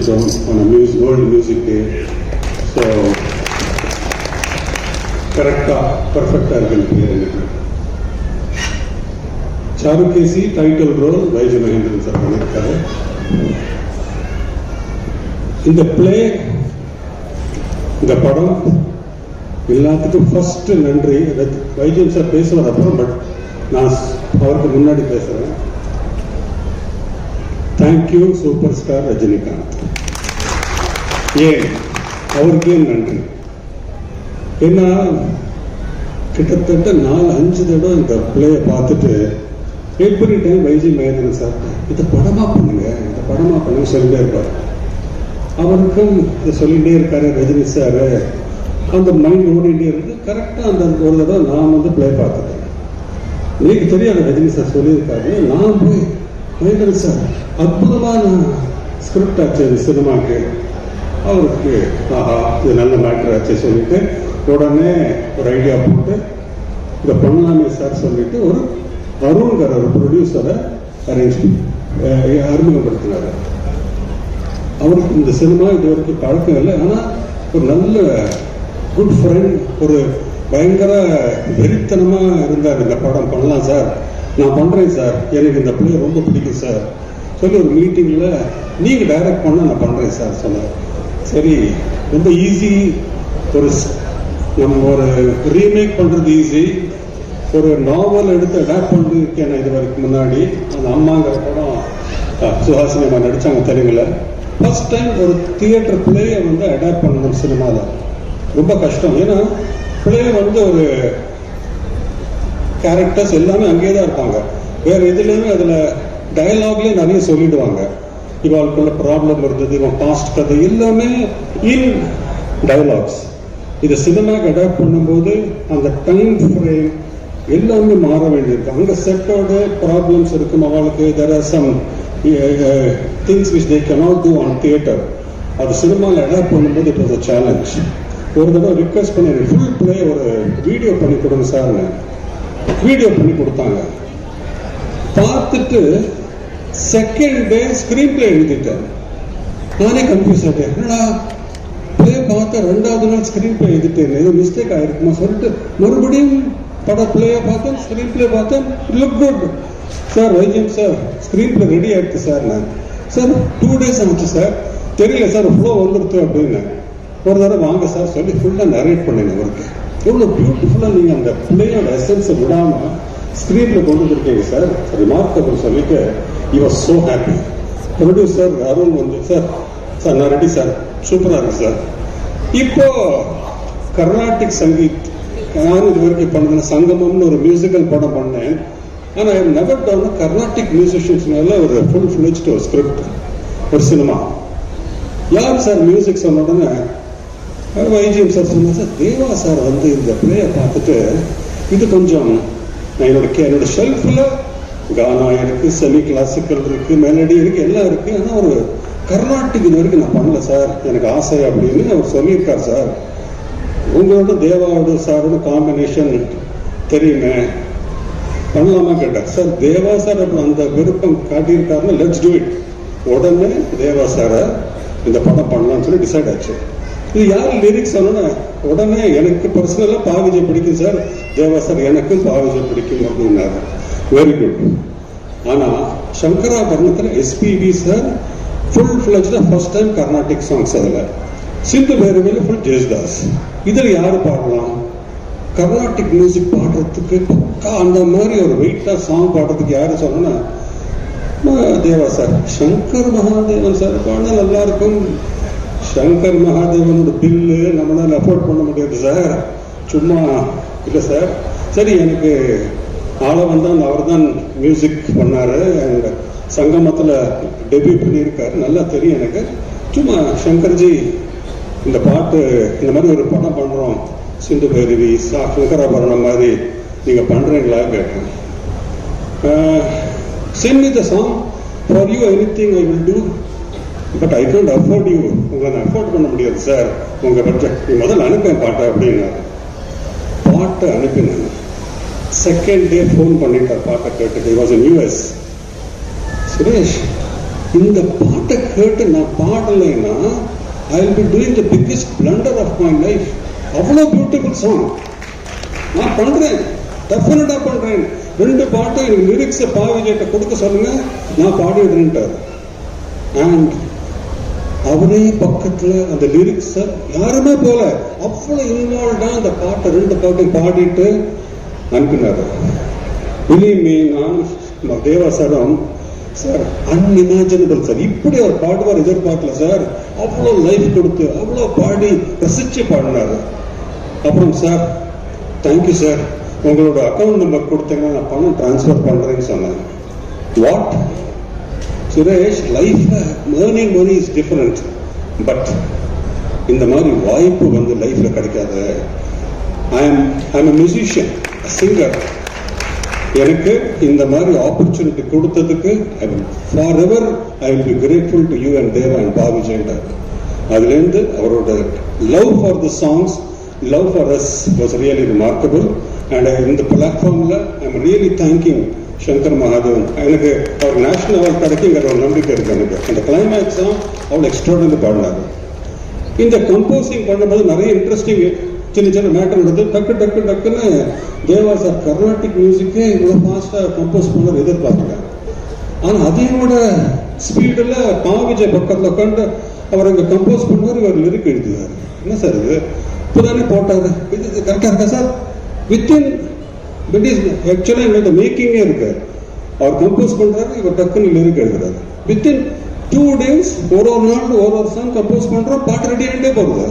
Function வச்சுட்டோம் ஆன muse world music day so கரெக்டாக பர்ஃபெக்டாக இருக்குன்னு பேர் எனக்கு Charukesi title role Y G Mahendran sir பண்ணியிருக்காரு இந்த பிளே இந்த படம் எல்லாத்துக்கும் ஃபர்ஸ்ட் நன்றி. ரத்- வைஜெயன் சார் பேசுவார் அப்புறம் பட் நான் அவருக்கு முன்னாடி பேசுறேன். Thank you super star Rajinikanth. ஏன்? அவருக்கே நன்றி? ஏன்னா கிட்டத்தட்ட நாலு அஞ்சு தடவை இந்த பிள்ளையை பார்த்துட்டு every time Y G Mahendran sir இதை படமா பண்ணுங்க இதை படமா பண்ணுங்க சொல்லிட்டே இருப்பார். அவருக்கும் இதை சொல்லிகிட்டே இருக்காரு ரஜினி சார் அந்த மைண்ட் ஓடிட்டே இருக்கு. கரெக்டாக அந்த ஒரு தடவை நான் வந்து பிளே பார்த்துட்டேன் எனக்கு தெரியாது ரஜினி சார் சொல்லியிருக்காரு. நான் போய் மகேந்திரன் சார் அற்புதமான ஸ்கிரிப்ட் ஆச்சு சினிமாக்கு அவருக்கு ஆஹா இது நல்ல மேட்ரு ஆச்சு சொல்லிட்டு உடனே ஒரு ஐடியா போட்டு இதை பண்ணலாமே சார் சொல்லிட்டு ஒரு அருண்கர் ஒரு ப்ரொடியூசரை அரேஞ்ச் அறிமுகப்படுத்தினார். அவருக்கு இந்த சினிமா இது வரைக்கும் பழக்கம் இல்லை. ஆனால் ஒரு நல்ல குட் ஃப்ரெண்ட் ஒரு பயங்கர வெறித்தனமாக இருந்தார் இந்த படம். பண்ணலாம் சார் நான் பண்ணுறேன் சார் எனக்கு இந்த பிள்ளை ரொம்ப பிடிக்கும் சார் சொல்லி ஒரு மீட்டிங்கில் நீங்கள் டைரக்ட் பண்ணால் நான் பண்ணுறேன் சார் சொன்னார். சரி ரொம்ப ஈஸி ஒரு நம்ம ஒரு ரீமேக் பண்ணுறது ஈஸி ஒரு நாவல் எடுத்து அடாப்ட் பண்ணிருக்கேன் நான் இது வரைக்கும் முன்னாடி? அந்த அம்மாங்கிற படம் சுஹாசினி அம்மா நடிச்சாங்க தெலுங்குல. ஃபர்ஸ்ட் டைம் ஒரு தியேட்டர் பிளேயை வந்து அடாப்ட் பண்ணணும் சினிமாவில் ரொம்ப கஷ்டம். ஏன்னா பிளே வந்து ஒரு கேரக்டர்ஸ் எல்லாமே அங்கேயே தான் இருப்பாங்க. வேற எதுலேயுமே அதில் டயலாக்லேயே நிறைய சொல்லிடுவாங்க. இவாளுக்குள்ள ப்ராப்ளம் இருந்தது இவன் பாஸ்ட் கதை எல்லாமே இன் டைலாக்ஸ் இதை சினிமாக்கு அடாப்ட் பண்ணும்போது அந்த டைம் ஃப்ரேம் எல்லாமே மாற வேண்டியிருக்கு. அங்கே செட்டோட ப்ராப்ளம்ஸ் இருக்கும் அவளுக்கு. There are some things which they cannot do on theatre அது சினிமாவில் அடாப்ட் பண்ணும்போது இட் வாஸ் அ சேலஞ்ச் ஒரு தடவை ரிக்வெஸ்ட் பண்ணி ஃபுல் ப்ளே ஒரு வீடியோ பண்ணி கொடுங்க சார் வீடியோ பண்ணி கொடுத்தாங்க. பார்த்துட்டு செகண்ட் டே ஸ்கிரீன் பிளே எழுதிட்டேன் நானே கன்ஃபியூஸ் ஆகிட்டேன் என்னடா? பிளே பார்த்த ரெண்டாவது நாள் ஸ்கிரீன் பிளே எழுதிட்டேன் ஏதோ மிஸ்டேக் ஆயிருக்குமா சொல்லிட்டு மறுபடியும் பட பிளேயை பார்த்தேன் ஸ்கிரீன் பிளே பார்த்தேன். Look good sir Y G M sir screenplay ready ஆகிடுச்சு சார் நான். சார் டூ டேஸ் ஆச்சு சார் தெரியல சார் ஃப்ளோ வந்துடுத்து அப்படின்னு. ஒரு தடவை வாங்க சார் சொல்லி ஃபுல்லாக நரேட் பண்ணேன் அவருக்கு. எவ்வளோ பியூட்டிஃபுல்லாக நீங்கள் அந்த பிளேயோட எசன்ஸை விடாமல் ஸ்க்ரீனில் கொண்டு கொடுத்தீங்க சார் ரிமார்க்கபிள் சொல்லிட்டு you so so happy producer Arun வந்து சார் சார் நான் ரெடி சார் சூப்பராக இருக்கு சார் இப்போ கர்நாடிக் சங்கீத் நான் இது வரைக்கும் பண்ண சங்கமம்னு ஒரு மியூசிக்கல் படம் பண்ணேன். ஆனால் ஐ நெவர் டவுன் கர்நாடிக் மியூசிஷியன்ஸ்னால ஒரு ஃபுல் ஃபிளெஜ்டு ஒரு ஸ்கிரிப்ட் ஒரு சினிமா யார் சார் மியூசிக் சொன்ன உடனே வைஜிஎம் சார் சொன்னா சார் தேவா சார் வந்து இந்த பிளேயை பார்த்துட்டு இது கொஞ்சம் நான் என்னோட கே- என்னோட ஷெல்ஃபில் கானா இருக்கு செமி கிளாசிக்கல் இருக்கு மெலடி இருக்கு எல்லாம் இருக்கு. ஆனால் ஒரு கர்நாட்டிக் இது வரைக்கும் நான் பண்ணல சார். எனக்கு ஆசை அப்படின்னு அவர் சொல்லியிருக்கார் சார். உங்களோட தேவாவோட சாரோட காம்பினேஷன் தெரியுமே? பண்ணலாமா கேட்டார். சார் தேவா சார் அப்படி அந்த விருப்பம் காட்டியிருக்காருன்னா லெட்ஸ் டூ இட் உடனே தேவா சாரை இந்த படம் பண்ணலாம்னு சொல்லி டிசைட் ஆச்சு. இது யார் லிரிக்ஸ் சொன்னா உடனே எனக்கு பர்சனலாக பாவிஜை பிடிக்கும் சார் தேவா சார் எனக்கும் பாவிஜை பிடிக்கும் அப்படின்னாரு. வெரி குட் ஆனால் சங்கராபரணத்தில் எஸ்பிபி சார் ஃபுல் ஃபிளஜ்ல ஃபர்ஸ்ட் டைம் கர்நாடிக் சாங்ஸ் அதில். சிந்து பேரவையில் ஃபுல் ஜெயஸ்தாஸ் இதில் யார் பாடலாம்? கர்நாடிக் மியூசிக் பாடுறதுக்கு பக்கா அந்த மாதிரி ஒரு வெயிட்டாக சாங் பாடுறதுக்கு யார் சொன்னோன்னா தேவா சார் சங்கர் மகாதேவன் சார் பாடினா நல்லா இருக்கும். சங்கர் மகாதேவனோட பில்லு நம்மளால அஃபோர்ட் பண்ண முடியாது சார் சும்மா இல்லை சார் சரி எனக்கு ஆளை வந்தான் அவர் தான் மியூசிக் பண்ணாரு. அண்ட் சங்கமத்தில் டெபியூ பண்ணியிருக்காரு. நல்லா தெரியும் எனக்கு. சும்மா சங்கர்ஜி இந்த பாட்டு இந்த மாதிரி ஒரு படம் பண்ணுறோம் சிந்து பைரவி சா சங்கராபரணம் மாதிரி. நீங்கள் பண்ணுறீங்களா கேட்டேன். Send me the song for you anything I will do but I can't afford you உங்களை நான் அஃபோர்ட் பண்ண முடியாது சார் உங்கள் பட்ஜெட் நீ முதல்ல அனுப்பேன் பாட்டை அப்படின்னாரு. பாட்டை அனுப்பினேன் செகண்ட் டே ஃபோன் பண்ணிட்டார் பாட்டை கேட்டுட்டு வாஸ் இன் யூஎஸ் சுரேஷ் இந்த பாட்டை கேட்டு நான் பாடலைன்னா I will be doing the biggest blunder of my life அவ்வளோ பியூட்டிஃபுல் சாங் நான் பண்ணுறேன் டெஃபினட்டாக பண்ணுறேன் ரெண்டு பாட்டை எனக்கு லிரிக்ஸை பாவிஜேட்டை கொடுக்க சொல்லுங்க. நான் பாடிடுறேன்ட்டார். அண்ட் அவரே பக்கத்துல அந்த லிரிக்ஸ் யாருமே போல. அவ்வளவு இன்வால்வ்டா அந்த பாட்டை ரெண்டு பாட்டையும் பாடிட்டு அனுப்பினாரு. பிலீவ் மீ நான் தேவா சார் அன்இமேஜினபிள் சார். இப்படி அவர் பாடுவார் எதிர்பார்க்கல சார். அவ்வளோ லைஃப் கொடுத்து அவ்வளோ பாடி ரசிச்சு பாடினாரு. அப்புறம் சார் தேங்க்யூ சார். உங்களோட அக்கௌண்ட் நம்பர் கொடுத்தீங்கன்னா நான் பணம் ட்ரான்ஸ்ஃபர் பண்றேன்னு சொன்னேன். வாட் சுரேஷ் லைஃப்ல earning money is different but இந்த மாதிரி வாய்ப்பு வந்து லைஃப்ல கிடைக்காது. I am I am musician singer எனக்கு இந்த மாதிரி ஆப்பர்ச்சுனிட்டி கொடுத்ததுக்கு I will for ever I will be grateful to you and Dev and Bobby ஜெயண்டர் அதுலேருந்து அவரோட love for the songs love for us was really remarkable and இந்த பிளாட்ஃபார்மில் I am really thanking Shankar Mahadevan எனக்கு அவர் national award கிடைக்குங்கிற ஒரு நம்பிக்கை இருக்கு எனக்கு. அந்த கிளைமேக்ஸ் தான் அவ்வளோ எக்ஸ்ட்ராடனரி பாடினார் இந்த கம்போசிங் பண்ணும்போது நிறைய இன்ட்ரெஸ்டிங் சின்ன சின்ன மேட்டர் வருது டக்கு டக்கு டக்குன்னு தேவா சார் கர்நாடிக் மியூசிக்கே இவ்வளோ ஃபாஸ்ட்டாக கம்போஸ் பண்ண எதிர்பார்க்கல ஆனால் அதையோட ஸ்பீடில் பாவிஜய் பக்கத்தில் உட்காந்து அவர் அங்கே கம்போஸ் பண்ணுவார் இவர் லிரிக் எழுதுவார். என்ன சார் இது? இப்போதானே போட்டார். இது கரெக்டாக இருக்கா சார்? வித்தின் பட் இஸ் ஆக்சுவலாக இந்த மேக்கிங்கே இருக்கார் அவர் கம்போஸ் பண்ணுறாரு இவர் டக்குன்னு லிரிக் எழுதுறாரு. வித்தின் டூ டேஸ் ஒரு ஒரு நாள் ஒரு ஒரு சாங் கம்போஸ் பண்ணுறோம் பாட்டு ரெடி ஆகிட்டே போகுது.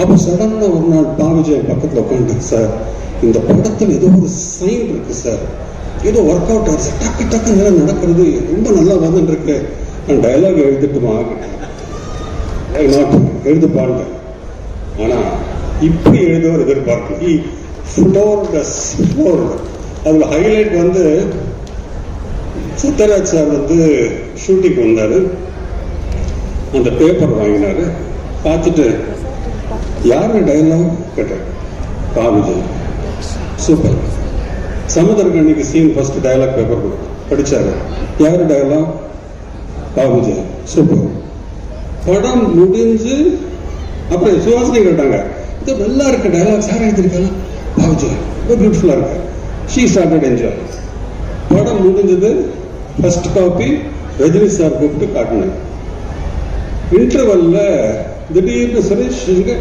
அப்போ சடனாக ஒரு நாள் பாவிஜய் பக்கத்தில் உட்காந்துருக்கு சார் இந்த படத்தில் ஏதோ ஒரு சைன் இருக்கு சார். ஏதோ ஒர்க் அவுட் ஆகுது சார் டக்கு டக்கு நேரம் நடக்கிறது. ரொம்ப நல்லா வந்துட்டு இருக்கு நான் டைலாக் எழுதிட்டுமா நாட் எழுது பாருங்க ஆனால் இப்படி எழுதுவர் எதிர்பார்க்கல ஃப்ளோர்டஸ் ஃப்ளோர் அதில் ஹைலைட் வந்து சத்யராஜ் சார் வந்து ஷூட்டிங் வந்தார். அந்த பேப்பர் வாங்கினாரு. பார்த்துட்டு யார் டயலாக் கேட்டார் பாபுஜி சூப்பர் சமுதரகணிக்கு சீன் ஃபர்ஸ்ட் டயலாக் பேப்பர் படித்தார் யார் டயலாக் பாபுஜி சூப்பர் படம் முடிஞ்சு அப்புறம் சுவாசனை கேட்டாங்க. இது நல்லா இருக்கு டயலாக் சார் எழுதியிருக்கலாம் பாபுஜி ரொம்ப பியூட்டிஃபுல்லா இருக்கு ஷீ ஸ்டார்டட் என்ஜாய் படம் முடிஞ்சது ஃபர்ஸ்ட் காப்பி ரஜினி சார் கூப்பிட்டு காட்டினாங்க இன்டர்வல்ல திடீர்னு சுரேஷ் இங்க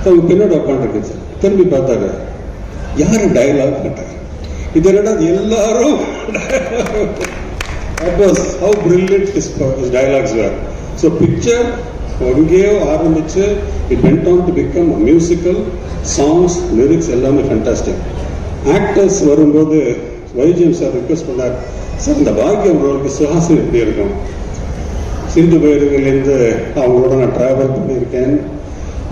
அவங்க பின்னாடி உட்காந்துருக்கு சார் திரும்பி பார்த்தாரு யாரு டயலாக் கேட்டாங்க இது என்னடா எல்லாரும் how brilliant his dialogues were so picture எங்கேயோ ஆரம்பித்து it went on to become musical songs lyrics எல்லாமே ஃபண்டாஸ்டிக் ஆக்டர்ஸ் வரும்போது வைஜிஎம் சார் ரிக்வெஸ்ட் பண்ணார் சார் இந்த பாக்கியம் ரோலுக்கு சுஹாசன் எப்படி இருக்கும்? சிந்து பயிர்கள்லேருந்து அவங்களோட நான் ட்ராவல் பண்ணியிருக்கேன்.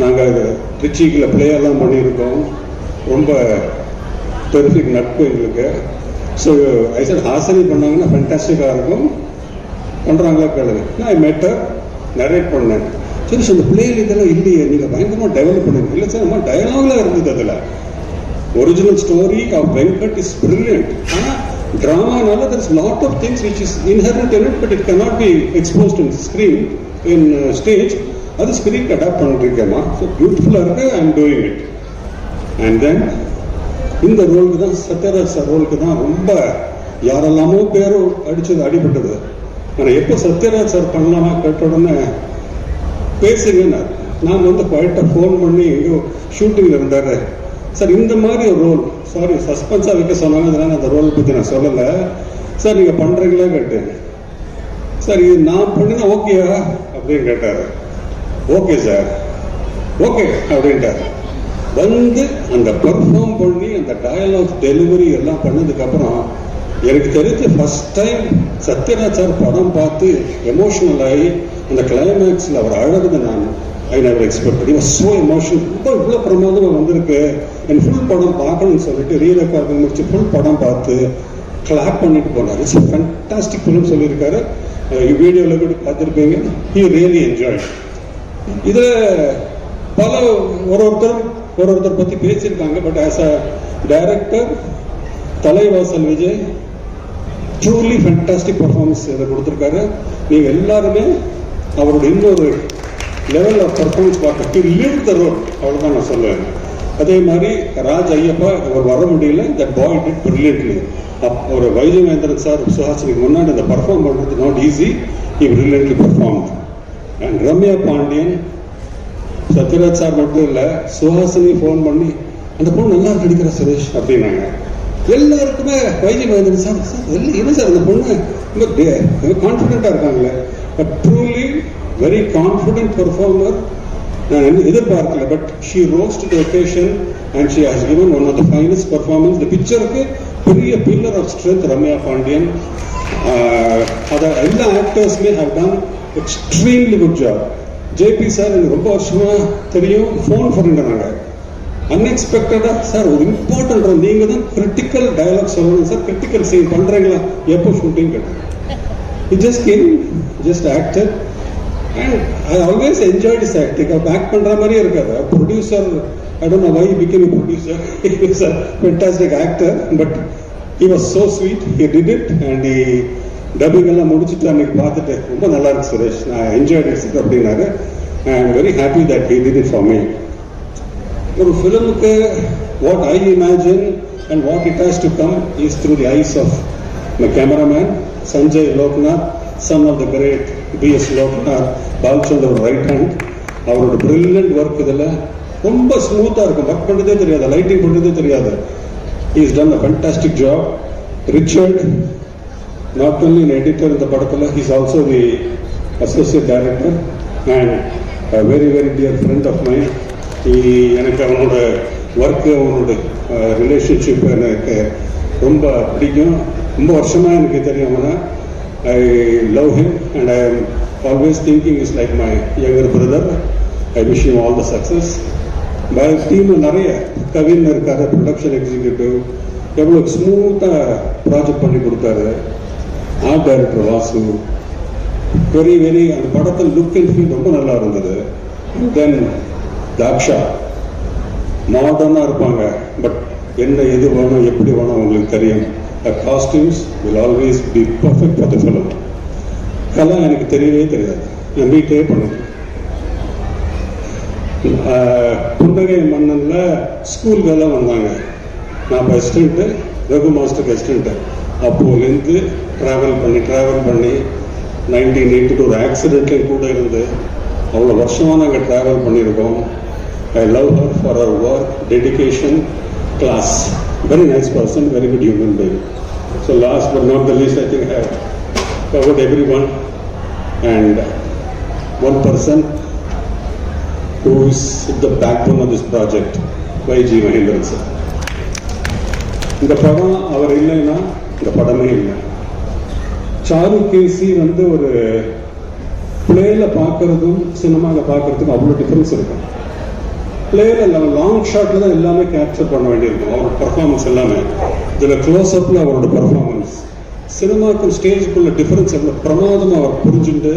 நாங்கள் ட்ரிச்சிக்கில் பிளேயெல்லாம் பண்ணியிருக்கோம். ரொம்ப பெர்ஃபெக்ட் நட்பு எங்களுக்கு. ஸோ ஐசன் ஹாசனி பண்ணாங்கன்னா ஃபென்டாஸ்டிக்காக இருக்கும். பண்ணுறாங்களா கேளுங்க. நான் மெட்டர் நரேட் பண்ணேன். சரி சார் இந்த பிள்ளைகள் இதெல்லாம் இல்லையே நீங்கள் பயங்கரமாக டெவலப் பண்ணுங்க. இல்லை சார் நம்ம டயலாக்லாம் இருந்தது அதில். Original story of Venkat is brilliant ஆனால் ட்ராமானால there is lot of things which is inherent in it but it be be exposed in uh, in stage அது ஸ்க்ரீன் அடாப்ட் பண்ணிருக்கேம்மா ஸோ பியூட்டிஃபுல்லாக இருக்கு I am doing it and then இந்த ரோலுக்கு தான் Sathyaraj sir ரோலுக்கு தான் ரொம்ப யாரெல்லாமோ பேரும் அடிச்சது அடிபட்டது. ஆனால் எப்போ சத்யராஜ் சார் பண்ணலாமா கேட்ட உடனே பேசுங்கன்னார். நான் வந்து குவாய்ட்டாக ஃபோன் பண்ணி எங்கேயோ ஷூட்டிங்கில் இருந்தார். சார் இந்த மாதிரி ஒரு ரோல் சாரி சஸ்பென்ஸாக வைக்க சொன்னாங்க. அதனால் அந்த ரோல் பற்றி நான் சொல்லலை. சார் நீங்கள் பண்ணுறீங்களா கேட்டேன். சார் இது நான் பண்ணினா ஓகேயா அப்படின்னு கேட்டார். ஓகே சார் ஓகே அப்படின்ட்டார். வந்து அந்த பர்ஃபார்ம் பண்ணி அந்த டயலாக் டெலிவரி எல்லாம் பண்ணதுக்கப்புறம் எனக்கு தெரிஞ்ச ஃபஸ்ட் டைம் சத்யராஜ் சார் படம் பார்த்து எமோஷனல் ஆகி அந்த கிளைமேக்ஸில் அவர் அழகுது நான் ஐ நெவர் எக்ஸ்பெக்ட் பண்ணி ஸோ எமோஷன் ரொம்ப இவ்வளோ பிரமாதமாக வந்திருக்கு. என் ஃபுல் படம் பார்க்கணும்னு சொல்லிட்டு ரீ ரெக்கார்டிங் முடிச்சு ஃபுல் படம் பார்த்து கிளாப் பண்ணிட்டு போனார். இட்ஸ் ஃபேண்டாஸ்டிக் ஃபிலிம் சொல்லியிருக்காரு. வீடியோவில் கூட பார்த்துருப்பீங்க. ஹி ரியலி என்ஜாய் இதில் பல ஒரு ஒருத்தரும் ஒரு ஒருத்தர் பற்றி பேசியிருக்காங்க. But as a director Thalaivasal Vijay truly fantastic performance இதை கொடுத்துருக்காரு. நீங்கள் எல்லாருமே அவரோட இன்னொரு லெவல் ஆஃப் பர்ஃபார்மன்ஸ் பார்க்க ஹி லிவ் த ரோல் அவ்வளோதான் நான் சொல்லுவேன். அதே மாதிரி ராஜ் ஐயப்பா அவர் வர முடியல. தட் பாய் டிட் பிரில்லியன்ட்லி ஒரு வைஜயவேந்திரன் சார் சுஹாசினிக்கு முன்னாடி அந்த பர்ஃபார்ம் பண்ணுறது not easy he brilliantly perform and Ramya Pandian Sathyaraj sir மட்டும் இல்லை சுஹாசினி ஃபோன் பண்ணி அந்த பொண்ணு நல்லா நடிக்கிற சுரேஷ் அப்படின்னாங்க. எல்லாருக்குமே வைஜய் மகேந்திரன் சார் சார் எல்லாம் என்ன சார் அந்த பொண்ணு? ரொம்ப கான்ஃபிடென்ட்டாக இருக்காங்களே. But truly very confident performer நான் என்ன எதிர்பார்க்கல but she rose the occasion and she has given one of the finest performance இந்த பிக்சருக்கு பெரிய pillar of strength Ramya Pandian அதை எல்லா ஆக்டர்ஸுமே have done extremely good job JP sir எனக்கு ரொம்ப வருஷமாக தெரியும். ஃபோன் பண்ணிருந்தாங்க அன்எக்ஸ்பெக்டடா சார் ஒரு இம்பார்ட்டன்ட் ரோல் நீங்க தான் கிரிட்டிக்கல் டயலாக் சொல்லணும் சார் கிரிட்டிக்கல் சீன் பண்றீங்களா? எப்போ ஷூட்டிங் கேட்டாங்க it just came just actor and I always enjoyed is acting அப்போ ஆக்ட் பண்ற மாதிரியே இருக்காது. Producer I don't know why became producer is a fantastic actor but he was so sweet he did it and he dubbing எல்லாம் முடிச்சுட்டு அன்னைக்கு பார்த்துட்டு ரொம்ப நல்லா இருக்கு சுரேஷ். நான் என்ஜாய் இட் அப்படின்னாங்க I am very happy that he did it for me ஒரு ஃபிலிமுக்கு what I imagine and what it has to come is through the eyes of my cameraman Sanjay Loknath son of the great P S Loknath Balachander right hand அவரோட brilliant work இதில் ரொம்ப ஸ்மூத்தாக இருக்கும். Work பண்ணுறதே தெரியாது. Lighting பண்ணுறதே தெரியாது. Is done a fantastic job Richard not only in editor இந்த படத்தில் is also the associate director and very very dear friend of my எனக்கு அவனோட ஒர்க்கு அவனோட ரிலேஷன்ஷிப் எனக்கு ரொம்ப பிடிக்கும். ரொம்ப வருஷமாக எனக்கு தெரியும் அவனை. I love him and I am always thinking is like my younger brother I wish you all the success by team நிறைய கவின் இருக்காரு ப்ரொடக்ஷன் எக்ஸிக்யூட்டிவ் எவ்வளோ ஸ்மூத்தாக ப்ராஜெக்ட் பண்ணி கொடுத்தாரு. Art director Vasu. Very very அந்த படத்தில் லுக் அண்ட் ஃபீல் ரொம்ப நல்லா இருந்தது. தென் தாக்ஷா மாடர்னாக இருப்பாங்க. பட் என்ன எது வேணும் எப்படி வேணும் உங்களுக்கு தெரியும். Costumes will always be perfect for the film Kala எனக்கு தெரியவே தெரியாது. நான் மீட்டே பண்ணுவேன். ஆஹ் புன்னகை ஸ்கூலுக்கு எல்லாம் வந்தாங்க. நான் அசிஸ்டண்ட்டு ரகு மாஸ்டருக்கு அசிஸ்டண்ட்டு அப்போலேருந்து ட்ராவல் பண்ணி ட்ராவல் பண்ணி நைன்டீன் எயிட்டி டூ ஒரு ஆக்சிடென்ட்லேயும் கூட இருந்து அவ்வளோ வருஷமாக நாங்கள் ட்ராவல் பண்ணியிருக்கோம். I love her for our work dedication class very nice person very good human being so last but not the least I think have covered every one and one person who is the backbone of this project, G Mahendran sir. இந்த படம் அவர் இல்லைன்னா இந்த படமே இல்லை. Sir கேசி வந்து ஒரு பிளேல பார்க்கறதும் சினிமாவில் பார்க்கறதுக்கும் அவ்வளோ டிஃப்ரென்ஸ் இருக்கும் பிளேல லாங் ஷாட்டில் தான் எல்லாமே கேப்சர் பண்ண வேண்டியிருக்கும். அவரோட பர்ஃபார்மன்ஸ் எல்லாமே. இதில் க்ளோஸ் அப்ல அவரோட பர்ஃபார்மன்ஸ் சினிமாக்கும் ஸ்டேஜுக்குள்ள டிஃப்ரென்ஸ் எவ்வளோ பிரமாதமாக அவர் புரிஞ்சுட்டு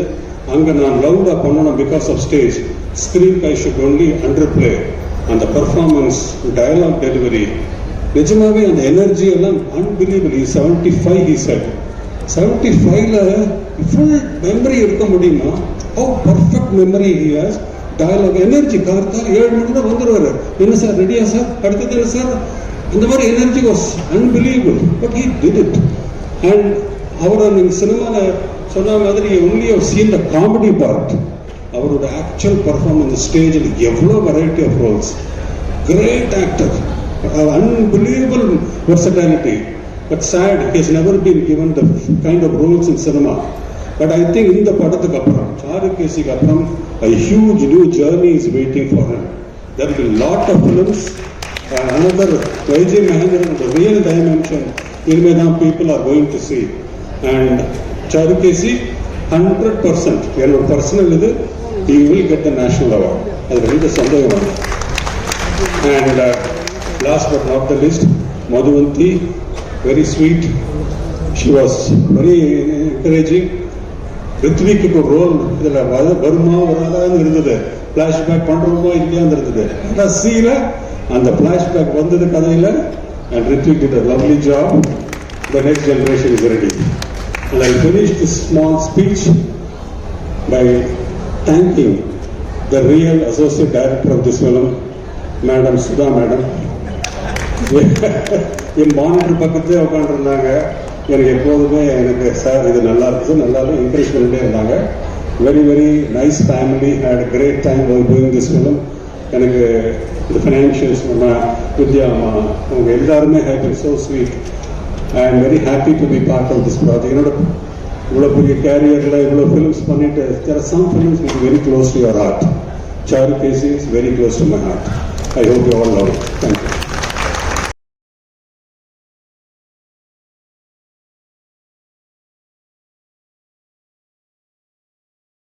அங்கே நான் லவுடாக பண்ணணும் because of stage screen I should only under play அந்த பர்ஃபார்மன்ஸ் டயலாக் டெலிவரி நிஜமாவே அந்த எனர்ஜி எல்லாம் unbelievable seventy five he said seventy ஃபைவ்ல ஃபுல் மெமரி இருக்க முடியுமா how perfect memory here dialogue energy கார்த்தால் ஏழு மணி தான் வந்துடுவார் என்ன சார் ரெடியா சார் அடுத்தது என்ன சார் இந்த மாதிரி energy was unbelievable but he did it and அவரோட நீங்கள் சினிமாவில் சொன்ன மாதிரி ஒன்லி அவர் சீன் த காமெடி பார்ட் அவரோட ஆக்சுவல் பர்ஃபார்மன்ஸ் ஸ்டேஜில் எவ்வளோ variety of roles great actor unbelievable versatility but sad his never been given the kind of roles in cinema but I think இந்த படத்துக்கு அப்புறம் சாருகேசிக்கு அப்புறம் a huge new journey is waiting for him. There will be lot of films. Uh, another YJ Mahendran, the real dimension, Irmedam people are going to see. And Charukesi, 100%, என்னோட personal இது he will get the national award. அது ரெண்டு சந்தேகம் and last but not the least Madhuvanthi very very sweet. She was very encouraging. ரித்விக்கு role இதில் வர வருமா வராதான்னு இருந்தது ஃப்ளாஷ்பேக் பண்ணுறோமோ இல்லையாந்து இருந்தது கடைசியில் அந்த ஃப்ளாஷ்பேக் வந்தது கதையில் and Rithvik did a lovely job the next generation is ready and I finish the small speech by thanking the real associate director of this film madam Sudha madam N monitor பக்கத்துலேயே உட்காந்துருந்தாங்க எனக்கு எப்போதுமே எனக்கு sir இது நல்லா இருக்குது நல்லா encourage பண்ணிட்டே இருந்தாங்க. Very very nice family had great time doing this film எனக்கு இந்த ஃபினான்ஷியல்ஸ் நம்ம வித்யா அம்மா அவங்க எல்லாருமே happy so sweet I am very happy to be part of this project என்னோட இவ்வளோ பெரிய கேரியரில் இவ்வளோ ஃபிலிம்ஸ் பண்ணிட்டு there some films is very close to your heart Charukesi is very close to my heart I hope you all love thank you